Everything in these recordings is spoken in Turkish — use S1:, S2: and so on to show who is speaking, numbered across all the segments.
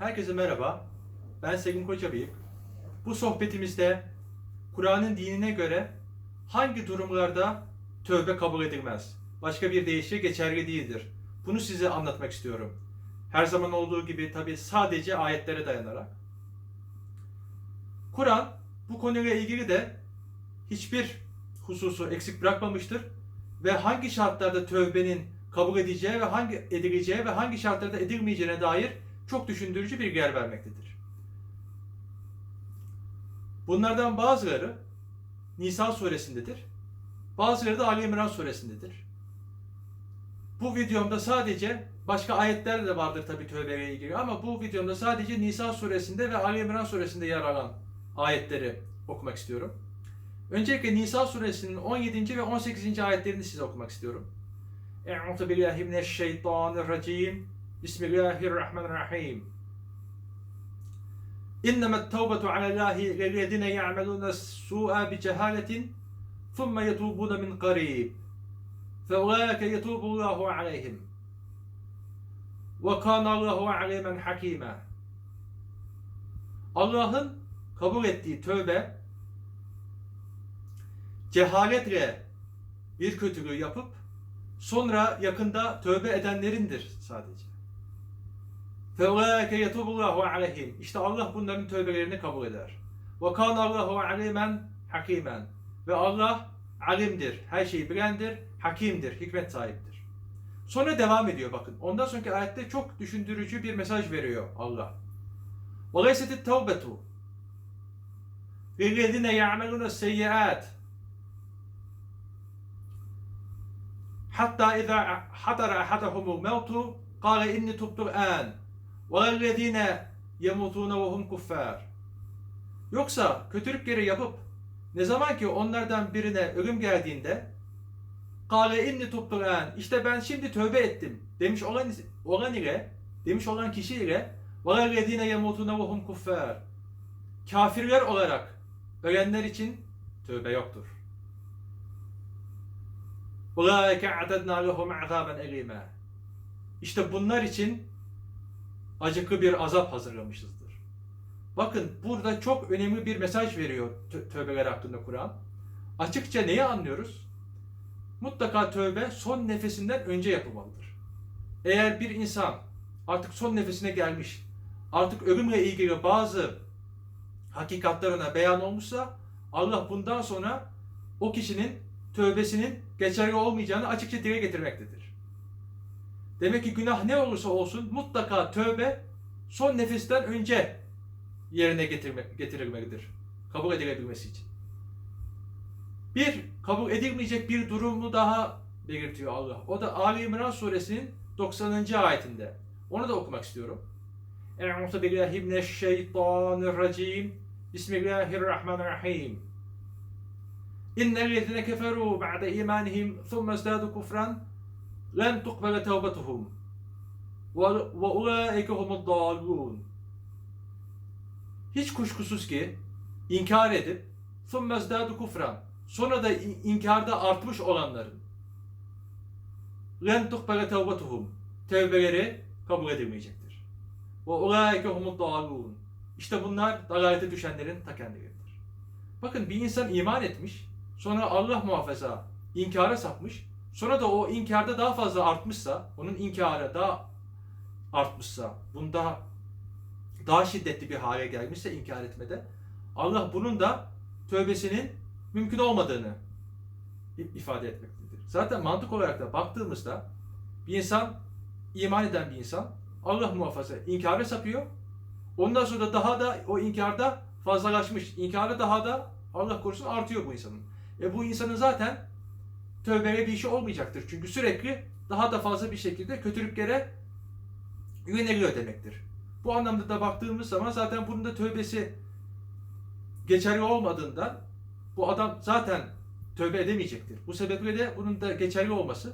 S1: Herkese merhaba. Ben Segin Kocabıyık. Bu sohbetimizde Kur'an'ın dinine göre hangi durumlarda tövbe kabul edilmez? Başka bir deyişle geçerli değildir. Bunu size anlatmak istiyorum. Her zaman olduğu gibi tabi sadece ayetlere dayanarak. Kur'an bu konuyla ilgili de hiçbir hususu eksik bırakmamıştır ve hangi şartlarda tövbenin kabul edeceği ve hangi edileceği ve hangi şartlarda edilmeyeceğine dair çok düşündürücü bilgiler vermektedir. Bunlardan bazıları Nisa suresindedir. Bazıları da Ali İmran suresindedir. Bu videomda sadece başka ayetler de vardır tabi tövbeyle ilgili ama bu videomda sadece Nisa suresinde ve Ali İmran suresinde yer alan ayetleri okumak istiyorum. Öncelikle Nisa suresinin 17. ve 18. ayetlerini size okumak istiyorum. Euzu billahi mineşşeytanirracim. Bismillahirrahmanirrahim. İnnemet tevbetu alallahi lellezine ya'melune su'a bi cehaletin thumme yetubune min qarib. Feulaike yetubullahu aleyhim. Ve kanallahu alimen hakime. Allah'ın kabul ettiği tövbe cehaletle bir kötülüğü yapıp sonra yakında tövbe edenlerindir sadece. فَاُولَٰئِكَ يَتُوبُ اللّٰهُ عَلَيْهِمْ İşte Allah bunların tövbelerini kabul eder. وَكَانَ اللّٰهُ عَلِيمًا حَك۪يمًا Ve Allah alimdir, her şeyi bilendir, hakimdir, hikmet sahiptir. Sonra devam ediyor bakın. Ondan sonraki ayette çok düşündürücü bir mesaj veriyor Allah. وَلَيْسَتِ التَّوْبَةُ لِلَّذِينَ يَعْمَلُونَ السَّيِّئَاتِ حتى إذا حضر أحدهم الموت قال إني تبت الآن وَالَّذ۪ينَ يَمُوتُونَ وَهُمْ كُفَّارٌ Yoksa kötülükleri yapıp ne zaman ki onlardan birine ölüm geldiğinde Kale inni tubtul an. İşte ben şimdi tövbe ettim. Demiş olan olan ile demiş olan kişi ile وَالَّذ۪ينَ يَمُوتُونَ وَهُمْ كُفَّارٌ Kafirler olarak ölenler için tövbe yoktur. اُولَٰئِكَ اَعْتَدْنَا لَهُمْ عَذَابًا اَلِيمًا İşte bunlar için acıklı bir azap hazırlamışızdır. Bakın burada çok önemli bir mesaj veriyor tö- tövbeler hakkında Kur'an. Açıkça neyi anlıyoruz? Mutlaka tövbe son nefesinden önce yapılmalıdır. Eğer bir insan artık son nefesine gelmiş, artık ölümle ilgili bazı hakikatler ona beyan olmuşsa Allah bundan sonra o kişinin tövbesinin geçerli olmayacağını açıkça dile getirmektedir. Demek ki günah ne olursa olsun mutlaka tövbe son nefesten önce yerine getirme, getirilmelidir. Kabul edilebilmesi için. Bir, kabul edilmeyecek bir durumu daha belirtiyor Allah. O da Ali İmran suresinin 90. ayetinde. Onu da okumak istiyorum. Euzu billahi mineşşeytanirracim. Bismillahirrahmanirrahim. İnnellezine keferu ba'de imanihim thumma izdadu kufran len tukbele tevbetuhum ve ulaike humud dallun. Hiç kuşkusuz ki inkar edip ثُمَّ ازْدَادُ kufran sonra da in- inkarda artmış olanların لَنْ تُقْبَلَ تَوْبَتُهُمْ tevbeleri kabul edilmeyecektir. وَاُولَٰئِكَ هُمُ الضَّالُونَ İşte bunlar dalalete düşenlerin ta kendileridir. Bakın bir insan iman etmiş, sonra Allah muhafaza inkara sapmış, sonra da o inkarda daha fazla artmışsa, onun inkarı daha artmışsa, bunda daha şiddetli bir hale gelmişse inkar etmede Allah bunun da tövbesinin mümkün olmadığını ifade etmektedir. Zaten mantık olarak da baktığımızda bir insan iman eden bir insan Allah muhafaza inkara sapıyor. Ondan sonra da daha da o inkarda fazlalaşmış. İnkarı daha da Allah korusun artıyor bu insanın. E bu insanın zaten tövbeye bir işi olmayacaktır. Çünkü sürekli daha da fazla bir şekilde kötülüklere yöneliyor demektir. Bu anlamda da baktığımız zaman zaten bunun da tövbesi geçerli olmadığından bu adam zaten tövbe edemeyecektir. Bu sebeple de bunun da geçerli olması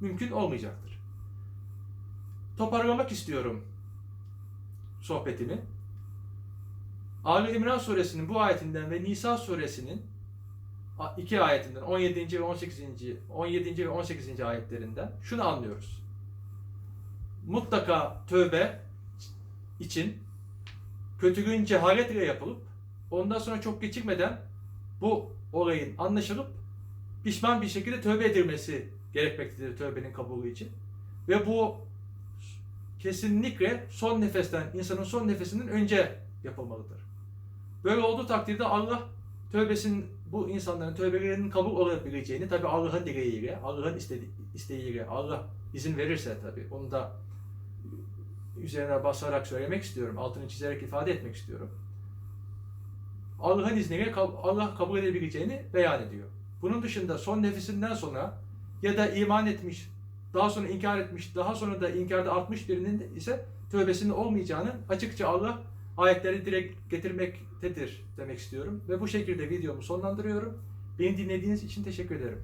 S1: mümkün olmayacaktır. Toparlamak istiyorum sohbetimi. Ali İmran suresinin bu ayetinden ve Nisa suresinin iki ayetinden 17. ve 18. 17. ve 18. ayetlerinden şunu anlıyoruz. Mutlaka tövbe için kötülüğün cehaletle yapılıp ondan sonra çok geçirmeden bu olayın anlaşılıp pişman bir şekilde tövbe edilmesi gerekmektedir tövbenin kabulü için. Ve bu kesinlikle son nefesten, insanın son nefesinden önce yapılmalıdır. Böyle olduğu takdirde Allah tövbesinin bu insanların tövbelerinin kabul olabileceğini tabi Allah'ın dileğiyle, Allah'ın isteğiyle, Allah izin verirse tabi onu da üzerine basarak söylemek istiyorum, altını çizerek ifade etmek istiyorum. Allah'ın izniyle Allah kabul edebileceğini beyan ediyor. Bunun dışında son nefesinden sonra ya da iman etmiş, daha sonra inkar etmiş, daha sonra da inkarda artmış birinin ise tövbesinin olmayacağını açıkça Allah ayetleri direkt getirmektedir demek istiyorum. Ve bu şekilde videomu sonlandırıyorum. Beni dinlediğiniz için teşekkür ederim.